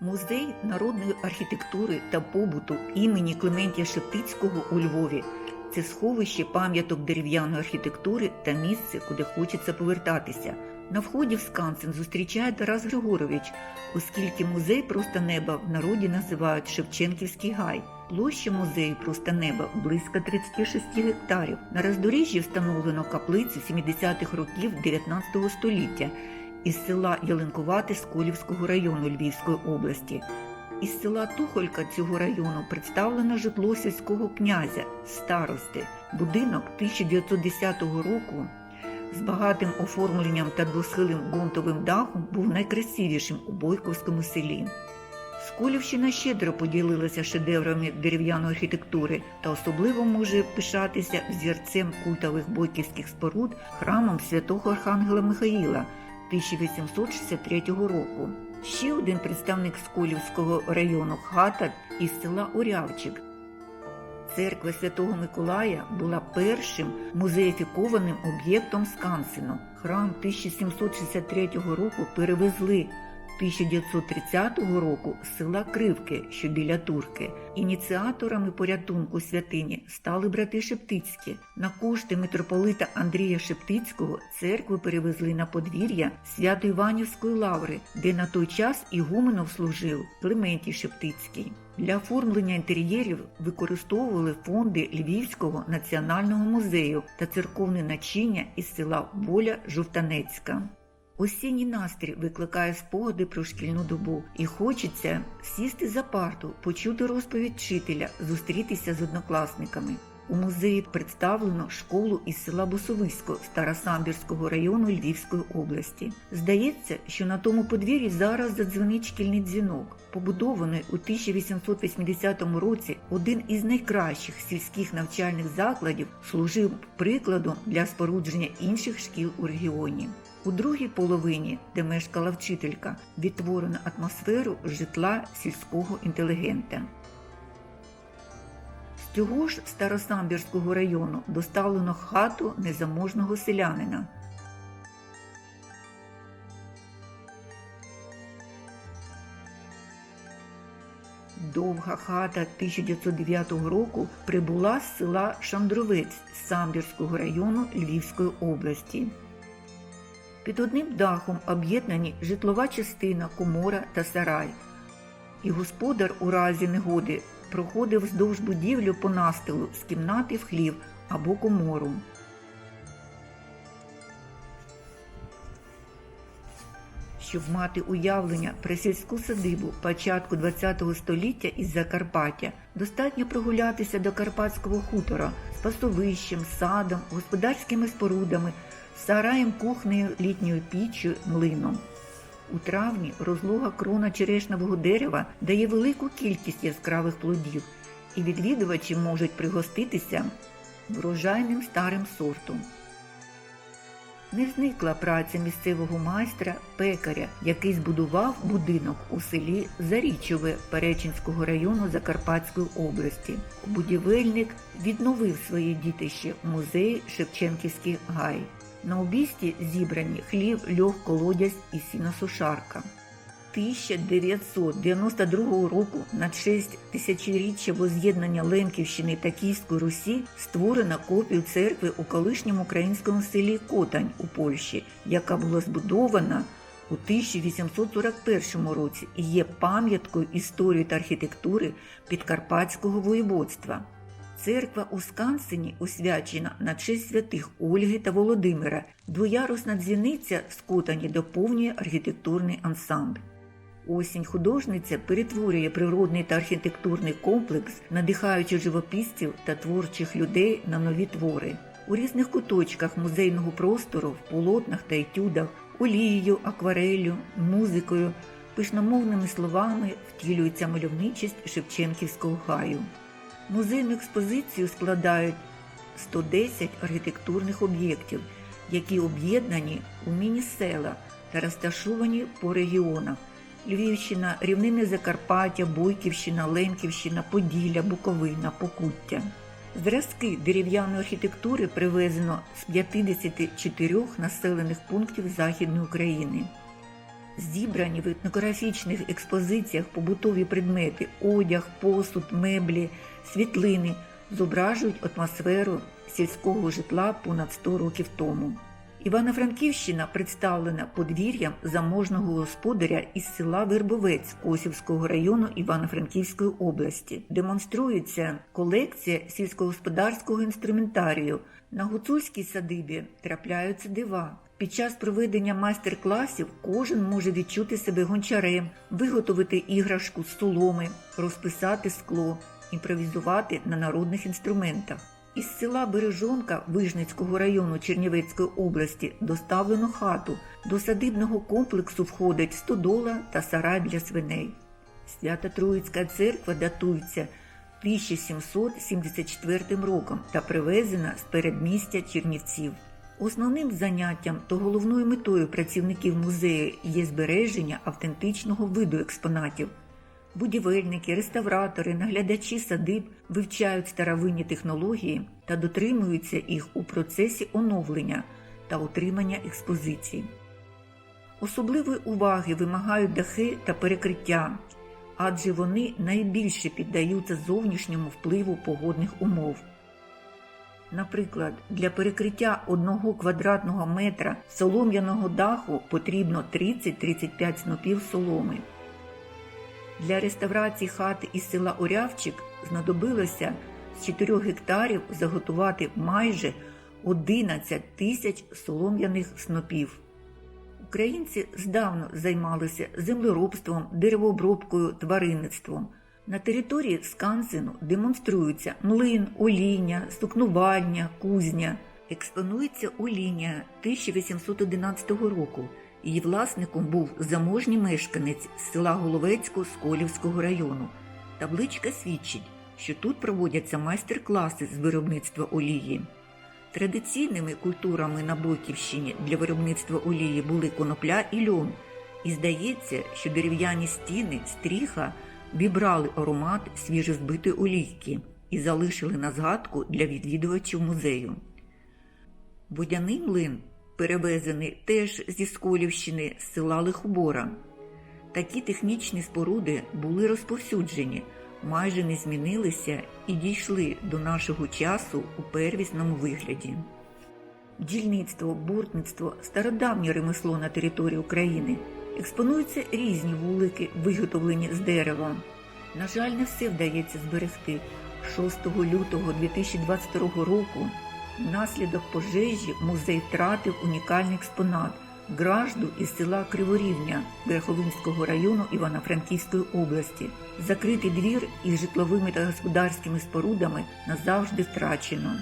Музей народної архітектури та побуту імені Клементія Шептицького у Львові це сховище пам'яток дерев'яної архітектури та місце, куди хочеться повертатися. На вході в Скансен зустрічає Тарас Григорович, оскільки музей просто неба в народі називають Шевченківський гай. Площа музею просто неба близько 36 гектарів. На роздоріжжі встановлено каплицю 70-х років 19 століття із села Ялинкувате Сколівського району Львівської області. Із села Тухолька цього району представлено житло сільського князя, старости. Будинок 1910 року з багатим оформленням та двосхилим ґрунтовим дахом був найкрасивішим у Бойковському селі. Сколівщина щедро поділилася шедеврами дерев'яної архітектури та особливо може пишатися взірцем культових бойківських споруд храмом святого Архангела Михаїла 1863 року. Ще один представник Сколівського району хата із села Урявчик. Церква Святого Миколая була першим музеїфікованим об'єктом Скансену. Храм 1763 року перевезли 1930 року з села Кривки, що біля Турки. Ініціаторами порятунку святині стали брати Шептицькі. На кошти митрополита Андрія Шептицького церкву перевезли на подвір'я Свято-Іванівської лаври, де на той час ігуменом служив Клементій Шептицький. Для оформлення інтер'єрів використовували фонди Львівського національного музею та церковне начиння із села Боля Жовтанецька. Осінній настрій викликає спогади про шкільну добу, і хочеться сісти за парту, почути розповідь вчителя, зустрітися з однокласниками. У музеї представлено школу із села Босовисько Старосамбірського району Львівської області. Здається, що на тому подвір'ї зараз задзвонить шкільний дзвінок. Побудований у 1880 році один із найкращих сільських навчальних закладів служив прикладом для спорудження інших шкіл у регіоні. У другій половині, де мешкала вчителька, відтворено атмосферу житла сільського інтелігента. З цього ж Старосамбірського району доставлено хату незаможного селянина. Довга хата 1909 року прибула з села Шандровець Самбірського району Львівської області. Під одним дахом об'єднані житлова частина, комора та сарай. І господар у разі негоди проходив вздовж будівлю по настилу з кімнати в хлів або комору. Щоб мати уявлення про сільську садибу початку ХХ століття із Закарпаття, достатньо прогулятися до Карпатського хутора з пасовищем, садом, господарськими спорудами, сараєм, кухнею, літньою піччю, млином. У травні розлога крона черешневого дерева дає велику кількість яскравих плодів, і відвідувачі можуть пригоститися врожайним старим сортом. Не зникла праця місцевого майстра пекаря, який збудував будинок у селі Зарічове Перечинського району Закарпатської області. Будівельник відновив своє дітище музеї Шевченківський гай. На обісті зібрані хлів, льох, колодязь і сіносушарка. 1992 року на честь тисячоріччя воз'єднання Ленківщини та Київської Русі створена копію церкви у колишньому українському селі Котань у Польщі, яка була збудована у 1841 році і є пам'яткою історії та архітектури Підкарпатського воєводства. Церква у Скансені освячена на честь святих Ольги та Володимира. Двоярусна дзвіниця з Котані доповнює архітектурний ансамбль. Осінь художниця перетворює природний та архітектурний комплекс, надихаючи живописців та творчих людей на нові твори. У різних куточках музейного простору, в полотнах та етюдах, олією, аквареллю, музикою, пишномовними словами втілюється мальовничість Шевченківського гаю. Музейну експозицію складають 110 архітектурних об'єктів, які об'єднані у міні-села та розташовані по регіонах. Львівщина, рівнини Закарпаття, Бойківщина, Ленківщина, Поділля, Буковина, Покуття. Зразки дерев'яної архітектури привезено з 54 населених пунктів Західної України. Зібрані в етнографічних експозиціях побутові предмети, одяг, посуд, меблі, світлини зображують атмосферу сільського житла понад 100 років тому. Івано-Франківщина представлена подвір'ям заможного господаря із села Вербовець Косівського району Івано-Франківської області. Демонструється колекція сільськогосподарського інструментарію. На гуцульській садибі трапляються дива. Під час проведення майстер-класів кожен може відчути себе гончарем, виготовити іграшку з соломи, розписати скло, імпровізувати на народних інструментах. Із села Бережонка Вижницького району Чернівецької області доставлено хату. До садибного комплексу входить стодола та сарай для свиней. Свята Троїцька церква датується 1774 роком та привезена з передмістя Чернівців. Основним заняттям та головною метою працівників музею є збереження автентичного виду експонатів. Будівельники, реставратори, наглядачі садиб вивчають старовинні технології та дотримуються їх у процесі оновлення та утримання експозиції. Особливої уваги вимагають дахи та перекриття, адже вони найбільше піддаються зовнішньому впливу погодних умов. Наприклад, для перекриття одного квадратного метра солом'яного даху потрібно 30-35 снопів соломи. Для реставрації хати із села Орявчик знадобилося з 4 гектарів заготувати майже 11 тисяч солом'яних снопів. Українці здавна займалися землеробством, деревообробкою, тваринництвом. На території Скансену демонструються млин, оління, сукнувальня, кузня. Експонується оління 1811 року. Її власником був заможній мешканець з села Головецько Сколівського району. Табличка свідчить, що тут проводяться майстер-класи з виробництва олії. Традиційними культурами на Бойківщині для виробництва олії були конопля і льон, і здається, що дерев'яні стіни, стріха вібрали аромат свіжозбитої олійки і залишили на згадку для відвідувачів музею. Водяний млин перевезений теж зі Сколівщини з села Лихобора. Такі технічні споруди були розповсюджені, майже не змінилися і дійшли до нашого часу у первісному вигляді. Бджільництво, бортництво стародавнє ремесло на території України. Експонуються різні вулики, виготовлені з дерева. На жаль, не все вдається зберегти. 6 лютого 2022 року внаслідок пожежі музей втратив унікальний експонат гражду із села Криворівня Верховинського району Івано-Франківської області. Закритий двір із житловими та господарськими спорудами назавжди втрачено.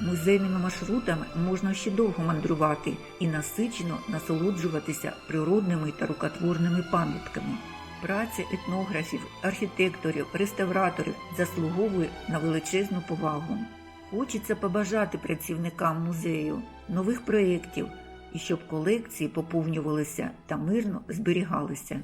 Музейними маршрутами можна ще довго мандрувати і насичено насолоджуватися природними та рукотворними пам'ятками. Праця етнографів, архітекторів, реставраторів заслуговує на величезну повагу. Хочеться побажати працівникам музею нових проєктів і щоб колекції поповнювалися та мирно зберігалися.